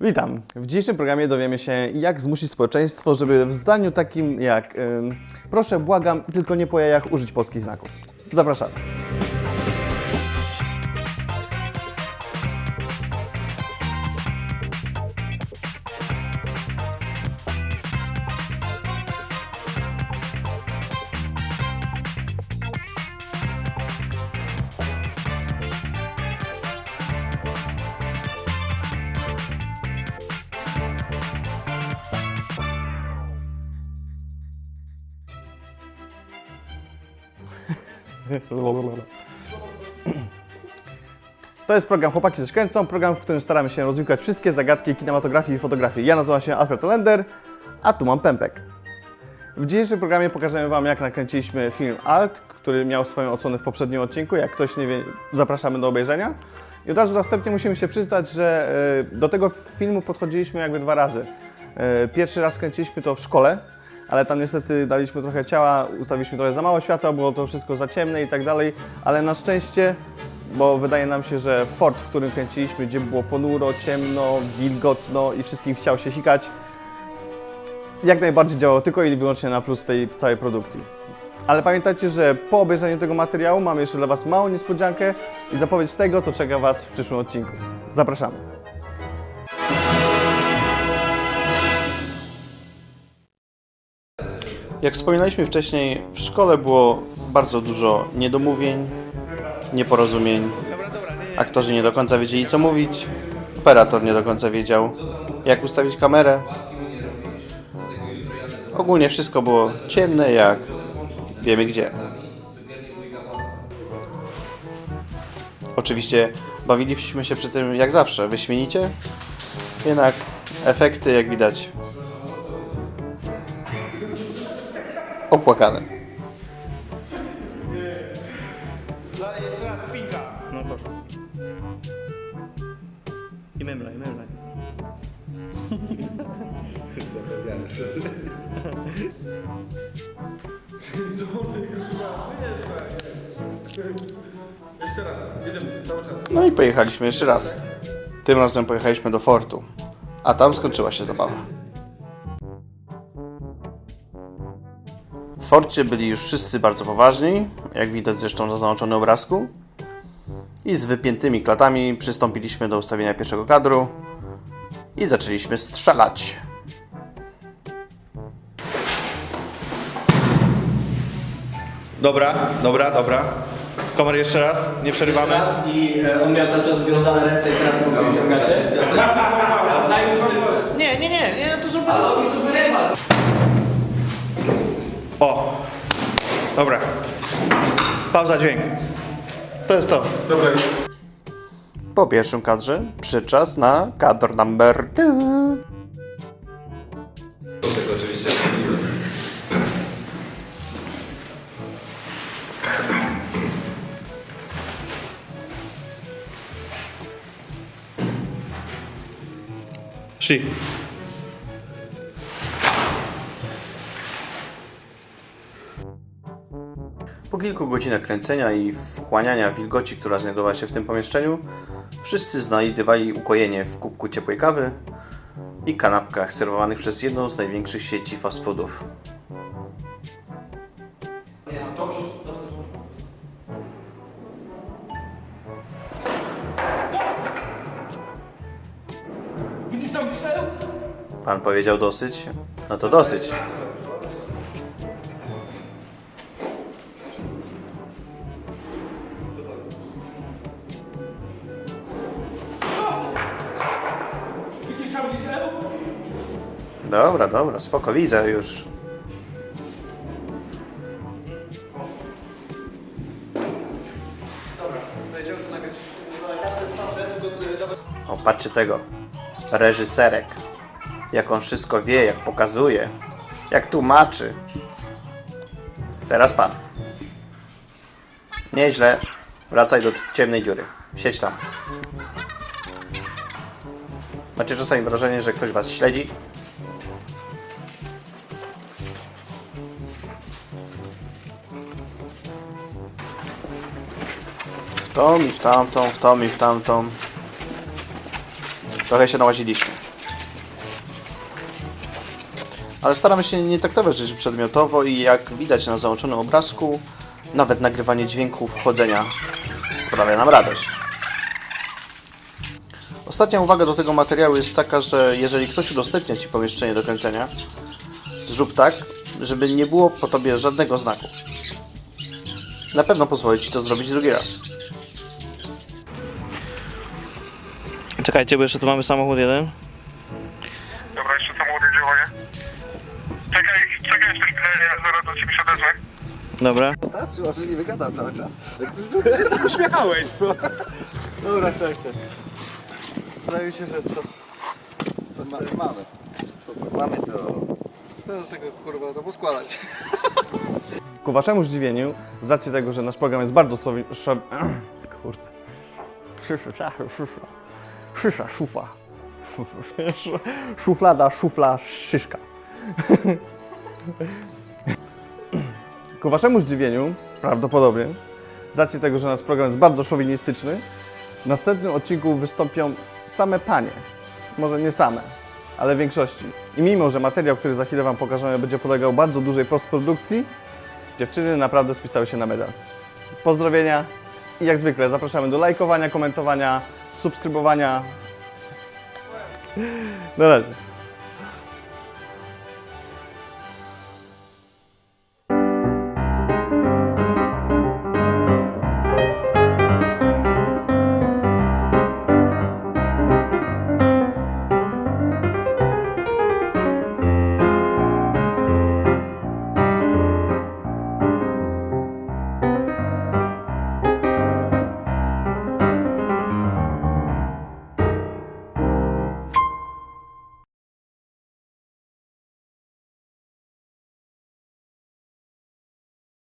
Witam. W dzisiejszym programie dowiemy się, jak zmusić społeczeństwo, żeby w zdaniu takim jak ym, proszę, błagam, tylko nie po jajach użyć polskich znaków. Zapraszamy. To jest program Chłopaki coś kręcą, program, w którym staramy się rozwikłać wszystkie zagadki kinematografii i fotografii. Ja nazywam się Alfred Olender, a tu mam Pępek. W dzisiejszym programie pokażemy Wam, jak nakręciliśmy film Alt, który miał swoją odsłonę w poprzednim odcinku. Jak ktoś nie wie, zapraszamy do obejrzenia. I od razu następnie musimy się przyznać, że e, do tego filmu podchodziliśmy jakby dwa razy. E, Pierwszy raz kręciliśmy to w szkole, ale tam niestety daliśmy trochę ciała, ustawiliśmy trochę za mało światła, było to wszystko za ciemne i tak dalej, ale na szczęście, bo wydaje nam się, że fort, w którym kręciliśmy, gdzie było ponuro, ciemno, wilgotno i wszystkim chciał się sikać, jak najbardziej działało tylko i wyłącznie na plus tej całej produkcji. Ale pamiętajcie, że po obejrzeniu tego materiału mamy jeszcze dla Was małą niespodziankę i zapowiedź tego, to czeka Was w przyszłym odcinku. Zapraszamy. Jak wspominaliśmy wcześniej, w szkole było bardzo dużo niedomówień, nieporozumień. Aktorzy nie do końca wiedzieli, co mówić. Operator nie do końca wiedział, jak ustawić kamerę. Ogólnie wszystko było ciemne, jak wiemy gdzie. Oczywiście bawiliśmy się przy tym jak zawsze, wyśmienicie. Jednak efekty, jak widać, opłakane. Dalej jeszcze raz pinka. No proszę. I memlaj, memlaj. Jeszcze raz, jedziemy cały czas. No i pojechaliśmy jeszcze raz. Tym razem pojechaliśmy do fortu. A tam skończyła się zabawa. Forcie byli już wszyscy bardzo poważni, jak widać zresztą na zaznaczonym obrazku. I z wypiętymi klatami przystąpiliśmy do ustawienia pierwszego kadru i zaczęliśmy strzelać. Dobra, dobra, dobra. Kamer jeszcze raz, nie przerywamy. raz i e, on miał cały czas związane ręce i teraz mogę wyciągać się. Nie, nie, nie, nie, to zrób. Ale on mi tu Dobra. Pauza dźwięk. To jest to. Dobra, Po pierwszym kadrze przyczas na kadr number two. Szli. Po kilku godzinach kręcenia i wchłaniania wilgoci, która znajdowała się w tym pomieszczeniu, wszyscy znajdowali ukojenie w kubku ciepłej kawy i kanapkach serwowanych przez jedną z największych sieci fast foodów. Pan powiedział dosyć? No to dosyć. Dobra, dobra, spoko, widzę już. O, patrzcie tego. Reżyserek. Jak on wszystko wie, jak pokazuje. Jak tłumaczy. Teraz pan. Nieźle. Wracaj do ciemnej dziury. Siedź tam. Macie czasami wrażenie, że ktoś was śledzi? W tą i w tamtą, w tą i w tamtą. Trochę się nałaziliśmy. Ale staramy się nie traktować rzeczy przedmiotowo i jak widać na załączonym obrazku, nawet nagrywanie dźwięków wchodzenia sprawia nam radość. Ostatnia uwaga do tego materiału jest taka, że jeżeli ktoś udostępnia Ci pomieszczenie do kręcenia, zrób tak, żeby nie było po Tobie żadnego znaku. Na pewno pozwoli Ci to zrobić drugi raz. Czekajcie, bo jeszcze tu mamy samochód jeden. Dobra, jeszcze samochód jedzie, uwaga. Czekaj, czekaj jeszcze chwilę, ja zaraz do ciebie się odezwę. Dobra. Uśmiechałeś, co? Dobra, słuchajcie. Wydaje mi się, że to... Co mamy? Mamy. To co mamy to... Teraz tego kurwa to poskładać. Ku waszemu zdziwieniu, z racji tego, że nasz program jest bardzo sowi... Szo... Kurde. Szysza. Szuflada, szufla, szyszka. Ku waszemu zdziwieniu, prawdopodobnie, z racji tego, że nasz program jest bardzo szowinistyczny, w następnym odcinku wystąpią same panie. Może nie same, ale w większości. I mimo, że materiał, który za chwilę Wam pokażemy, będzie polegał bardzo dużej postprodukcji, dziewczyny naprawdę spisały się na medal. Pozdrowienia i jak zwykle zapraszamy do lajkowania, komentowania, subskrybowania. Na razie.